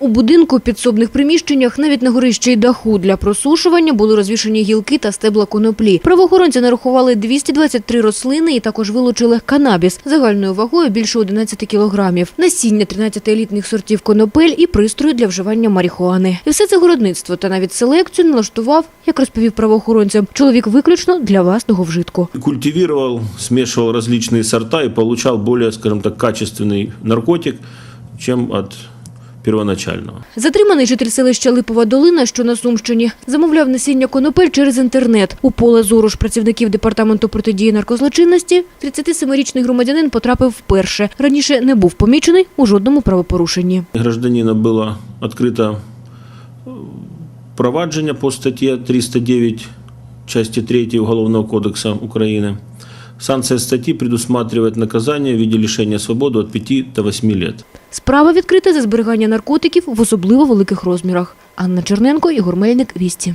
У будинку підсобних приміщеннях навіть на горищі й даху для просушування були розвішені гілки та стебла коноплі. Правоохоронці нарахували 223 рослини і також вилучили канабіс загальною вагою більше 11 кілограмів, насіння 13 елітних сортів конопель і пристрої для вживання марихуани. І все це городництво та навіть селекцію налаштував, як розповів правоохоронцям, чоловік виключно для власного вжитку. Культивировал, смешивал различные сорта и получал более, скажем так, качественный наркотик, чем от первоначального. Затриманий житель селища Липова Долина, що на Сумщині, замовляв насіння конопель через інтернет. У поле зору ж працівників департаменту протидії наркозлочинності 37-річний громадянин потрапив вперше. Раніше не був помічений у жодному правопорушенні. Гражданина было открыто э, провадження по статье 309 части 3 Уголовного кодекса Украины. Санкция статьи предусматривает наказание в виде лишения свободы от 5 до 8 лет. Справа відкрита за зберігання наркотиків в особливо великих розмірах. Анна Черненко, Ігор Мельник, Вісті.